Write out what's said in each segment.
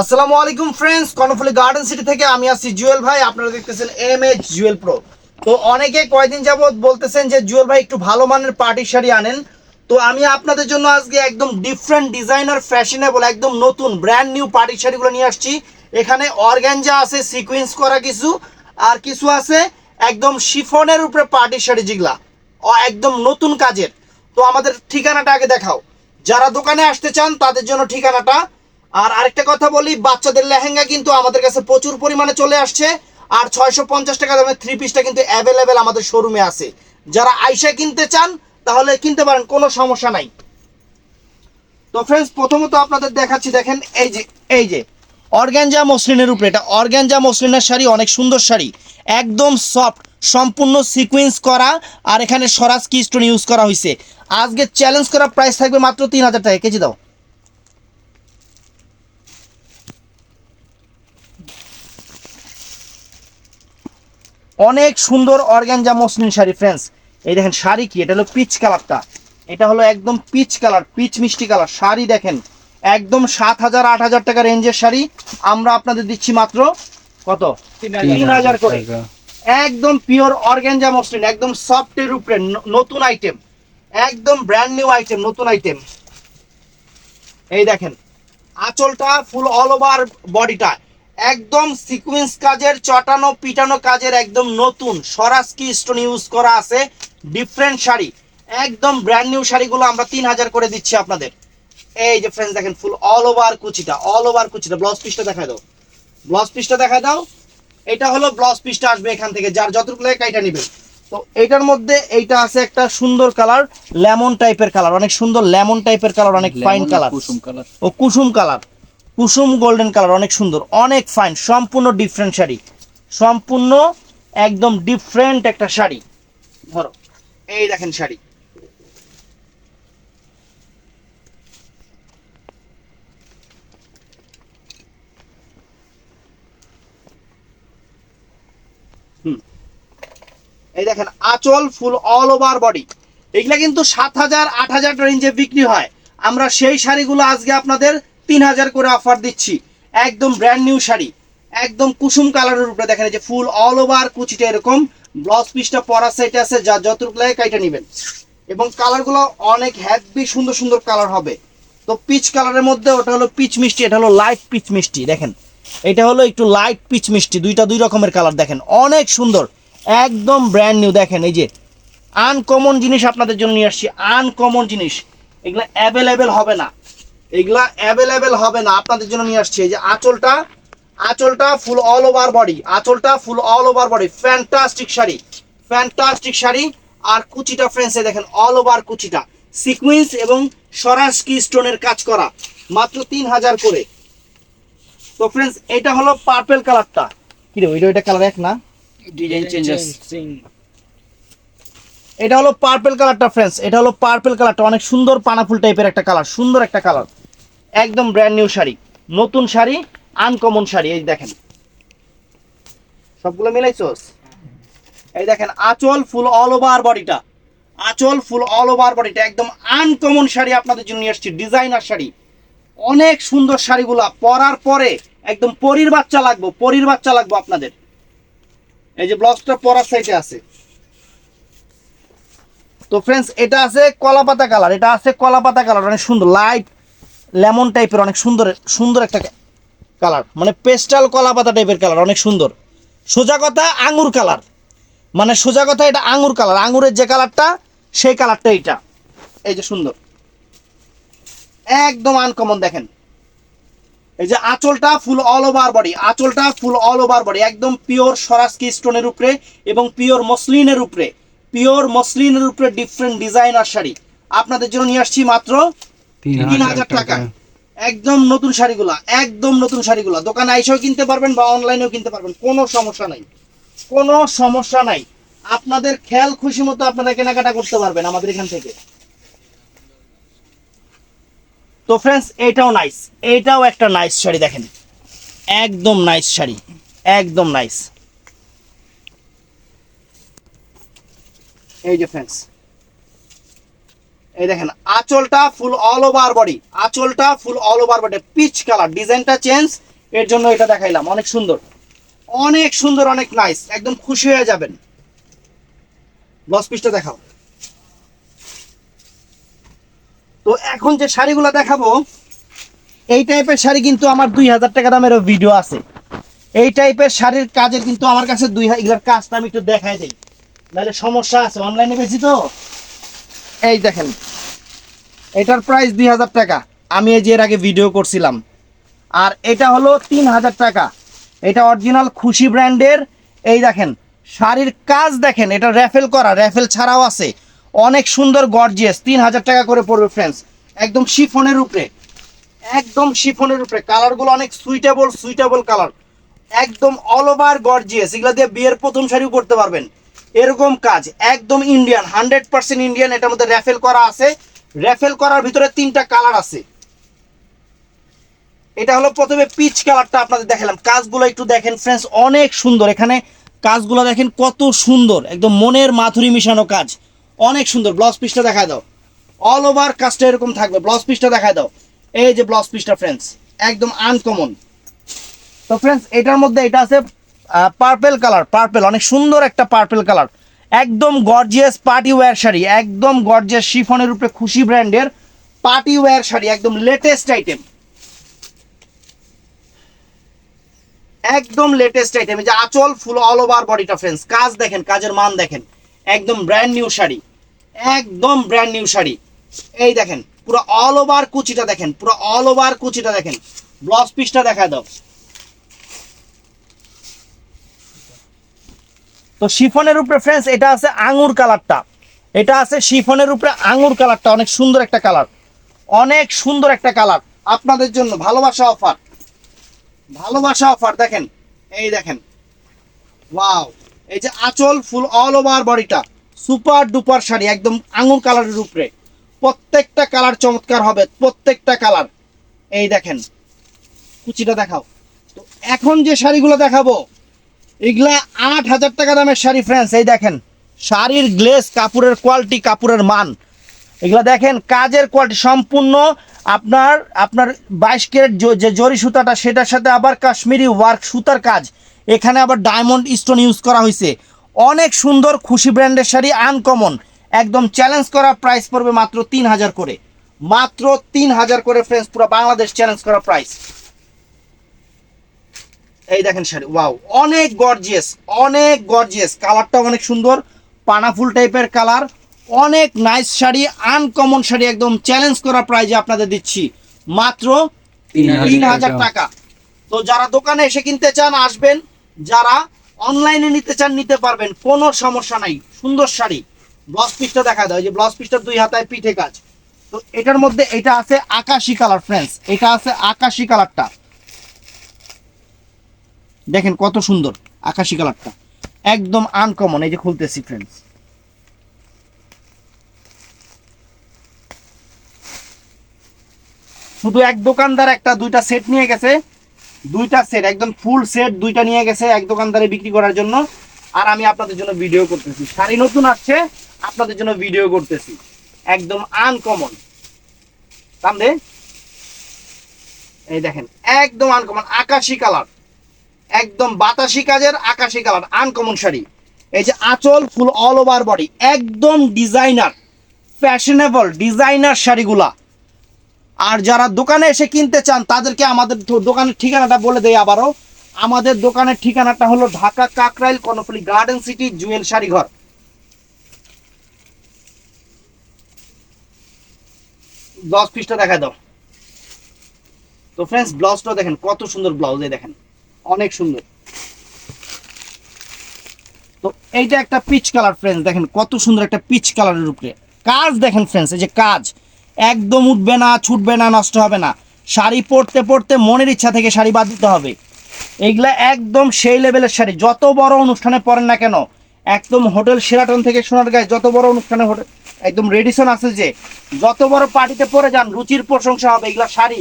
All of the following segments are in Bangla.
আসসালামু আলাইকুম ফ্রেন্ডস কর্ণফুলি গার্ডেন সিটি থেকে আমি আছি জুয়েল ভাই, আপনারা দেখতেছেন এম এইচ জুয়েল প্রো তো অনেকে কয়দিন যাবত বলতেছেন যে, জুয়েল ভাই, একটু ভালো মানের পার্টি শাড়ি আনেন। তো আমি আপনাদের জন্য আজকে একদম ডিফারেন্ট ডিজাইনার ফ্যাশনেবল একদম নতুন ব্র্যান্ড নিউ পার্টি শাড়িগুলো নিয়ে আসছি। এখানে অর্গ্যানজা আছে সিকুয়েন্স করা কিছু, আর কিছু আছে একদম শিফনের উপরে পার্টি শাড়ি যেগুলা। একদম নতুন কাজের। তো আমাদের ঠিকানাটা আগে দেখাও। যারা দোকানে আসতে চান, তাদের জন্য ঠিকানাটা আর আরেকটা কথা বলি, বাচ্চাদের লেহেঙ্গা কিন্তু আমাদের কাছে প্রচুর পরিমাণে চলে আসছে। আর ছয়শো পঞ্চাশ টাকা দামের থ্রি পিসটা কিন্তু অ্যাভেলেবেল আমাদের শোরুমে আছে। যারা আইসা কিনতে চান, তাহলে কিনতে পারেন, কোনো সমস্যা নাই। তো ফ্রেন্ডস প্রথমত আপনাদের দেখাচ্ছি, দেখেন, এই যে এই যে অর্গ্যানজা মসলিনের উপরে। এটা অর্গ্যানজা মসলিনের শাড়ি, অনেক সুন্দর শাড়ি। একদম সফট সম্পূর্ণ সিকুয়েন্স করা, আর এখানে স্বরাজ কি স্টোন ইউজ করা হয়েছে আজকে চ্যালেঞ্জ করা প্রাইস থাকবে মাত্র তিন হাজার টাকা, কেজি দাও। অনেক সুন্দর অর্গ্যানজা মসলিন শাড়ি ফ্রেন্ডস এই দেখেন শাড়ি কি? এটা হলো পিচ কালারটা এটা হলো একদম পিচ কালার পিচ মিষ্টি কালার শাড়ি দেখেন একদম সাত হাজার আট হাজার টাকা রেঞ্জের শাড়ি। আমরা আপনাদের দিচ্ছি মাত্র কত? তিন হাজার করে। একদম পিওর অর্গ্যানজা মসলিন একদম সফটের উপরে নতুন আইটেম একদম ব্র্যান্ড নিউ আইটেম নতুন আইটেম এই দেখেন আঁচলটা ফুল অল ওভার বডিটা একদম সিকুয়েন্স কাজের চটানো পিটানো কাজের একদম নতুন স্বরাজ কি স্টোন ইউজ করা আছে। ডিফারেন্ট শাড়ি একদম ব্র্যান্ড নিউ শাড়িগুলো আমরা তিন হাজার করে দিচ্ছি আপনাদের। এই যে ফ্রেন্ডস দেখেন ফুল অল ওভার কুচিটা অল ওভার কুচিটা ব্লাউজ পিসটা দেখায় দাও। ব্লাউজ পিসটা দেখায় দাও। এটা হলো ব্লাউজ পিসটা আসবে এখান থেকে যার যতটুকু লাগে কাইটা নেবেন। তো এইটার মধ্যে এইটা আছে একটা সুন্দর কালার লেমন টাইপের কালার অনেক সুন্দর লেমন টাইপের কালার অনেক ফাইন কালার কুসুম কালার ও কুসুম কালার কুসুম গোল্ডেন কালার অনেক সুন্দর, অনেক ফাইন সম্পূর্ণ ডিফারেন্ট শাড়ি। সম্পূর্ণ একদম ডিফারেন্ট একটা শাড়ি। ধরো, এই দেখেন শাড়ি। এই দেখেন, আঁচল ফুল অল ওভার বডি এগুলা কিন্তু সাত হাজার, আট হাজার রেঞ্জে বিক্রি হয়। আমরা সেই শাড়িগুলো আজকে আপনাদের তিন হাজার করে অফার দিচ্ছি। একদম ব্র্যান্ড নিউ শাড়ি। একদম কুসুম কালারের উপরে দেখেন যে ফুল অল ওভার কুচিটা এরকম। ব্লাউজ পিসটা পরা সাইডে আছে, যা যতটুকু লাগে কাইটা নেবেন। এবং কালারগুলো অনেক হ্যাপি সুন্দর সুন্দর কালার হবে। তো পিচ কালারের মধ্যে ওটা হলো পিচ মিষ্টি, এটা হলো লাইট পিচ মিষ্টি, দেখেন। এটা হলো একটু লাইট পিচ মিষ্টি, দুইটা দুই রকমের কালার দেখেন। অনেক সুন্দর, একদম ব্র্যান্ড নিউ দেখেন এই যে। আনকমন জিনিস আপনাদের জন্য নিয়ে আসছি আনকমন জিনিস। এগুলো অ্যাভেলেবেল হবে না। এগুলা অ্যাভেলেবেল হবে না আপনাদের জন্য নিয়ে আসছি। এই যে আঁচলটা আঁচলটা ফুল অল ওভার বডি আঁচলটা full all over body fantastic sari fantastic sari. আর কুচিটা ফ্রেন্সে দেখেন অল ওভার কুচিটা। সিকুয়েন্স এবং স্বরাজ কি স্টোনের কাজ করা মাত্র তিন হাজার করে। তো ফ্রেন্ডস এটা হলো পার্পেল কালারটা কি রে ওইটা ওইটা কালার এক না? ডিজাইন চেঞ্জেস এটা হলো পার্পেল কালারটা ফ্রেন্ডস এটা হলো পার্পেল কালারটা অনেক সুন্দর পানাফুল টাইপের একটা কালার সুন্দর একটা কালার একদম ব্র্যান্ড নিউ শাড়ি। নতুন শাড়ি আনকমন শাড়ি, এই দেখেন। সবগুলো মিলাইছোস এই দেখেন, আঁচল ফুল অল ওভার বডিটা আঁচল ফুল অল ওভার বডিটা একদম আনকমন শাড়ি আপনাদের জন্য নিয়ে আসছি ডিজাইনার শাড়ি। অনেক সুন্দর শাড়িগুলা পরার পরে একদম পরির বাচ্চা লাগবো, পরির বাচ্চা লাগবো আপনাদের। এই যে ব্লাউজটা পরার সাইডে আছে। তো ফ্রেন্ডস এটা আছে কলাপাতা কালার এটা আছে কলাপাতা কালার অনেক সুন্দর লাইট লেমন টাইপের অনেক সুন্দর সুন্দর একটা কালার। মানে পেস্টাল কলা পাতা টাইপের কালার, অনেক সুন্দর। সোজা কথা, আঙুর কালার। মানে সোজা কথা, এটা আঙুর কালার। আঙুরের যে কালারটা, সেই কালারটা এইটা। এই যে সুন্দর। একদম আনকমন দেখেন। এই যে আঁচলটা ফুল অল ওভার বডি আঁচলটা ফুল অল ওভার বডি একদম পিওর সরাসকি স্টোনের উপরে এবং পিওর মসলিনের উপরে। পিওর মসলিনের উপরে ডিফারেন্ট ডিজাইনার শাড়ি। আপনাদের জন্য নিয়ে আসছি মাত্র তিন হাজার টাকা। একদম নতুন শাড়িগুলা একদম নতুন শাড়িগুলা। দোকানে আইসেও কিনতে পারবেন বা অনলাইনেও কিনতে পারবেন কোনো সমস্যা নাই। কোনো সমস্যা নাই। আপনাদের খেয়াল খুশি মতো আপনারা কেনাকাটা করতে পারবেন আমাদের এখান থেকে। তো ফ্রেন্ডস এটাও নাইস এটাও একটা নাইস শাড়ি দেখেন। একদম নাইস শাড়ি। একদম নাইস এই যে ফ্রেন্ডস এই দেখেন, আঁচলটা ফুল অল ওভার বডি আঁচলটা full all over body peach colour ডিজাইনটা চেঞ্জ এর জন্য এটা দেখাইলাম, অনেক সুন্দর। অনেক সুন্দর, অনেক নাইস একদম খুশি হয়ে যাবেন। ব্লাউজ পিসটা দেখাও। তো এখন যে শাড়িগুলো দেখাবো, এই টাইপের শাড়ি কিন্তু আমার দুই হাজার টাকা দামেরও ভিডিও আছে। এই টাইপের শাড়ির কাজের কিন্তু আমার কাছে দুই হা- এগুলোর কাজটা আমি একটু দেখাই দিই। নাহলে সমস্যা আছে অনলাইনে বেশি তো? এই দেখেন। এটার প্রাইস দুই হাজার টাকা। আমি এই যে এর আগে ভিডিও করছিলাম। আর এটা হলো তিন হাজার টাকা। এটা অরিজিনাল খুশি ব্র্যান্ডের এই দেখেন, শাড়ির কাজ দেখেন, এটা র্যাফেল করা র্যাফেল ছাড়াও আছে। অনেক সুন্দর গর্জিয়াস তিন হাজার টাকা করে পড়বে ফ্রেন্ডস একদম শিফনের উপরে। একদম শিফনের উপরে। কালারগুলো অনেক সুইটেবল সুইটেবল কালার। একদম অল ওভার গর্জিয়াস এগুলো দিয়ে বিয়ের প্রথম শাড়িও করতে পারবেন। এরকম কাজ, একদম ইন্ডিয়ান হান্ড্রেড পার্সেন্ট ইন্ডিয়ান এটার মধ্যে র্যাফেল করা আছে। র্যাফেল করার ভিতরে তিনটা কালার আছে। এটা হলো প্রথমে পিচ কালারটা আপনাদের দেখালাম। কাজগুলো একটু দেখেন ফ্রেন্ডস অনেক সুন্দর। এখানে কাজগুলো দেখেন কত সুন্দর। একদম মনের মাথুরি মিশানো কাজ। অনেক সুন্দর। ব্লাউজ পিসটা দেখায় দাও। অল ওভার কাজটা এরকম থাকবে। ব্লাউজ পিসটা দেখায় দাও। এই যে ব্লাউজ পিসটা ফ্রেন্ডস একদম আনকমন তো ফ্রেন্ডস এটার মধ্যে এটা আছে পার্পেল কালার পার্পেল অনেক সুন্দর একটা পার্পেল কালার একদম গর্জিয়াস পার্টি ওয়্যার শাড়ি, একদম গর্জিয়াস শিফনের উপরে খুশি ব্র্যান্ডের পার্টি ওয়্যার শাড়ি, একদম লেটেস্ট আইটেম একদম লেটেস্ট আইটেম যে আচল ফুল অল ওভার বডিটা ফ্রেন্ডস কাজ দেখেন, কাজের মান দেখেন, একদম ব্র্যান্ড নিউ শাড়ি, একদম ব্র্যান্ড নিউ শাড়ি। এই দেখেন, পুরো অল ওভার কুচিটা দেখেন, পুরো অল ওভার কুচিটা দেখেন ব্লাউজ পিসটা দেখা দাও। তো শিফনের উপরে ফ্রেন্ডস এটা আছে আঙুর কালারটা। এটা আছে শিফনের উপরে আঙুর কালারটা, অনেক সুন্দর একটা কালার। অনেক সুন্দর একটা কালার। আপনাদের জন্য ভালোবাসা অফার। ভালোবাসা অফার, দেখেন। এই দেখেন। ওয়াও। এই যে আঁচল ফুল অল ওভার বডিটা সুপার ডুপার শাড়ি, একদম আঙুর কালারের উপরে। প্রত্যেকটা কালার চমৎকার হবে, প্রত্যেকটা কালার। এই দেখেন। কুচিটা দেখাও। তো এখন যে শাড়িগুলো দেখাবো এগুলা আট হাজার টাকা দামের শাড়ি ফ্রেন্ডস এই দেখেন। শাড়ির গ্লেস কাপড়ের কোয়ালিটি কাপড়ের মান। এগুলা দেখেন, কাজের কোয়ালিটি সম্পূর্ণ আপনার আপনার বাইশ ক্যারেট যে জরি সুতাটা, সেটার সাথে আবার কাশ্মীরি ওয়ার্ক সুতার কাজ। এখানে আবার ডায়মন্ড স্টোন ইউজ করা হয়েছে অনেক সুন্দর, খুশি ব্র্যান্ডের শাড়ি আনকমন একদম চ্যালেঞ্জ করা প্রাইস পড়বে মাত্র তিন হাজার করে। মাত্র তিন হাজার করে ফ্রেন্ডস পুরো বাংলাদেশ চ্যালেঞ্জ করা প্রাইস এই দেখেন শাড়ি ওয়াও অনেক গর্জিয়াস অনেক গর্জিয়াস কালারটা অনেক সুন্দর পানাফুল টাইপের কালার অনেক নাইস শাড়ি আনকমন শাড়ি একদম চ্যালেঞ্জ করা প্রাইজে আপনাদের দিচ্ছি মাত্র তিন হাজার টাকা। তো যারা দোকানে এসে কিনতে চান আসবেন যারা অনলাইনে নিতে চান নিতে পারবেন কোনো সমস্যা নাই সুন্দর শাড়ি ব্লাউজ পিসটা দেখা যায় যে ব্লাউজ পিসটা দুই হাতায় পিঠে কাজ তো এটার মধ্যে এটা আছে আকাশি কালার ফ্রেন্ডস এটা আছে আকাশি কালারটা দেখেন কত সুন্দর আকাশি কালারটা। একদম আনকমন এই যে খুলতেছি ফ্রেন্ডস শুধু এক দোকানদার একটা, দুইটা সেট নিয়ে গেছে। দুইটা সেট একদম ফুল সেট দুইটা নিয়ে গেছে এক দোকানদারে বিক্রি করার জন্য। আর আমি আপনাদের জন্য ভিডিও করতেছি। শাড়ি নতুন আসছে, আপনাদের জন্য ভিডিও করতেছি। একদম আনকমন কান্দে এই দেখেন, একদম আনকমন আকাশি কালার। একদম বাতাসি কাজের আকাশি কালার আনকমন শাড়ি। এই যে আঁচল ফুল অল ওভার বডি একদম ডিজাইনার ফ্যাশনেবল ডিজাইনার শাড়িগুলা। আর যারা দোকানে এসে কিনতে চান, তাদেরকে আমাদের দোকানের ঠিকানাটা বলে দেয় আবারও। আমাদের দোকানের ঠিকানাটা হলো Dhaka Kakrail Karnaphuli garden city jewel sari Ghar blouse পিসটা দেখা দাও। তো ফ্রেন্ডস ব্লাউজটা দেখেন, কত সুন্দর ব্লাউজ দেখেন। অনেক সুন্দর। তো এইটা একটা পিচ কালার ফ্রেন্ডস দেখেন কত সুন্দর একটা পিচ কালারের উপরে। কাজ দেখেন ফ্রেন্ডস এই যে কাজ, একদম উঠবে না, ছুটবে না, নষ্ট হবে না। শাড়ি পরতে পরতে মনের ইচ্ছা থেকে শাড়ি বাদ দিতে হবে। এইগুলা একদম সেই লেভেলের শাড়ি। যত বড় অনুষ্ঠানে পরেন না কেন, একদম হোটেল সেরাটন থেকে সোনারগাঁয় যত বড় অনুষ্ঠানে হোটেল, একদম রেডিসন আছে যে, যত বড় পার্টিতে পরে যান, রুচির প্রশংসা হবে। এগুলা শাড়ি,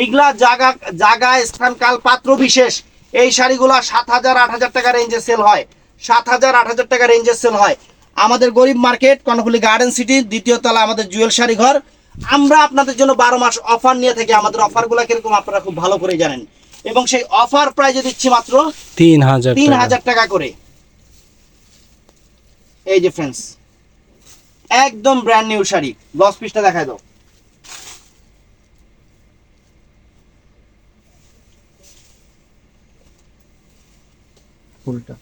এইগুলা জায়গা জায়গা স্থান কাল পাত্র বিশেষ। এই শাড়িগুলা সাত হাজার আট হাজার টাকা রেঞ্জে সেল হয়। সাত হাজার আট হাজার টাকা রেঞ্জে সেল হয়। আমাদের গরিব মার্কেট কর্ণফুলি গার্ডেন সিটি দ্বিতীয় তলা আমাদের জুয়েল শাড়ি ঘর। আমরা আপনাদের জন্য বারো মাস অফার নিয়ে থাকি। আমাদের অফারগুলো কীরকম আপনারা খুব ভালো করে জানেন। এবং সেই অফার প্রাইজে দিচ্ছি মাত্র তিন হাজার তিন হাজার টাকা করে। এই যে ফ্রেন্ডস একদম ব্র্যান্ড নিউ শাড়ি। ব্লাউজ পিসটা দেখায় দাও। ফুলটা।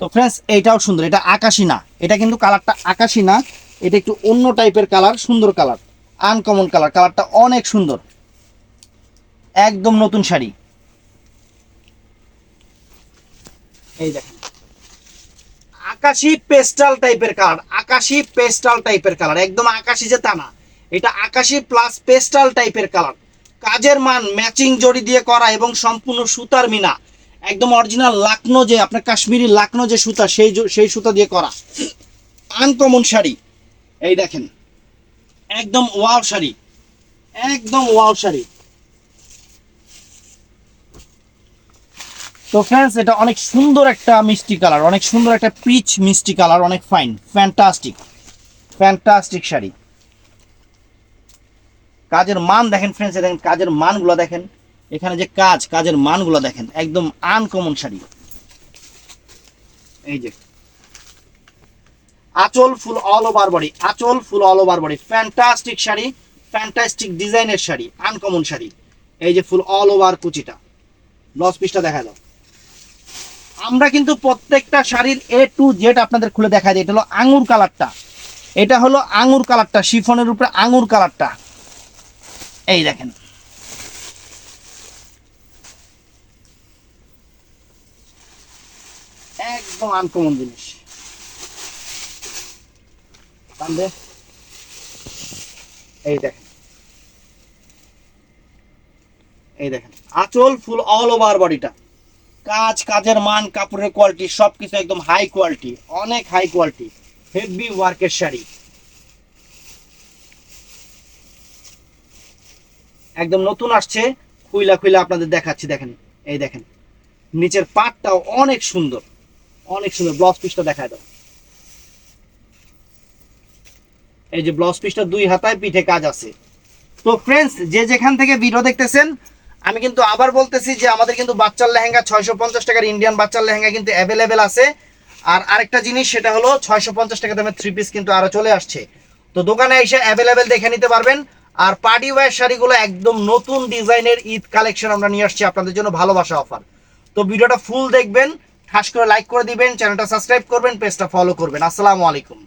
তো ফ্রেন্ডস এইটাও সুন্দর, এটা আকাশি না। এটা কিন্তু কালারটা আকাশি না, এটা একটু অন্য টাইপের কালার সুন্দর কালার আনকমন কালার কালারটা অনেক সুন্দর। একদম নতুন শাড়ি। এই দেখেন। আকাশি পেস্টাল টাইপের কালার আকাশি পেস্টাল টাইপের কালার একদম আকাশি যে তা না, এটা আকাশি প্লাস পেস্টাল টাইপের কালার কাজের মান ম্যাচিং জড়ি দিয়ে করা এবং সম্পূর্ণ সুতার মিনা। একদম অরিজিনাল লাকনো যে, আপনার কাশ্মীরি লাকনো যে সুতা, সেই সেই সুতা দিয়ে করা। আনকমন শাড়ি। এই দেখেন। একদম ওয়াও শাড়ি। একদম ওয়াও শাড়ি। তো ফ্রেন্ডস এটা অনেক সুন্দর একটা মিষ্টি কালার, অনেক সুন্দর একটা পিচ মিষ্টি কালার, অনেক ফাইন ফ্যান্টাস্টিক ফ্যান্টাস্টিক শাড়ি। কাজের মান দেখেন ফ্রেন্ডস দেখেন, কাজের মানগুলো দেখেন। এখানে যে কাজ, কাজের মানগুলো দেখেন, একদম আনকমন শাড়ি। এই যে। আঁচল ফুল অল ওভার বডি আঁচল full all over body fantastic sari fantastic ডিজাইনের শাড়ি আনকমন শাড়ি। এই যে ফুল অল ওভার কুচিটা। ব্লাউজ পিসটা দেখা দাও। আমরা কিন্তু প্রত্যেকটা শাড়ির এ টু জেড আপনাদের খুলে দেখা দিই। এটা হলো আঙুর কালারটা এটা হলো আঙুর কালারটা শিফনের উপরে আঙুর কালারটা এই দেখেন। একদম আনকমন জিনিস। এই দেখেন। এই দেখেন। আঁচল ফুল অল ওভার বডিটা কাজ, কাজের মান, কাপড়ের কোয়ালিটি সবকিছু একদম হাই কোয়ালিটি অনেক হাই কোয়ালিটি হেভি ওয়ার্কের শাড়ি। একদম নতুন আসছে। খুইলা খুইলা আপনাদের দেখাচ্ছি, দেখেন। এই দেখেন। নিচের পাটটাও অনেক সুন্দর। অনেক সুন্দর। ব্লাউজ পিসটা দেখায় দাও। এই যে ব্লাউজ পিসটা দুই হাতায় পিঠে কাজ আছে। তো ফ্রেন্ডস যে যেখান থেকে ভিডিও দেখতেছেন, আমি কিন্তু আবার বলতেছি যে আমাদের কিন্তু বাচ্চার লেহেঙ্গা ছয়শো পঞ্চাশ টাকার ইন্ডিয়ান বাচ্চার লেহেঙ্গা কিন্তু অ্যাভেলেবেল আছে। আর আরেকটা জিনিস, সেটা হলো ছয়শো পঞ্চাশ টাকা দামের থ্রি পিস কিন্তু আরও চলে আসছে। তো দোকানে এসে অ্যাভেলেবেল দেখে নিতে পারবেন। আর পার্টি ওয়্যার শাড়িগুলো একদম নতুন ডিজাইনের ঈদ কালেকশন আমরা নিয়ে আসছি আপনাদের জন্য ভালোবাসা অফার। তো ভিডিওটা ফুল দেখবেন ঠাস করে লাইক করে দিবেন চ্যানেলটা সাবস্ক্রাইব করবেন পেজটা ফলো করবেন। আসসালামু আলাইকুম।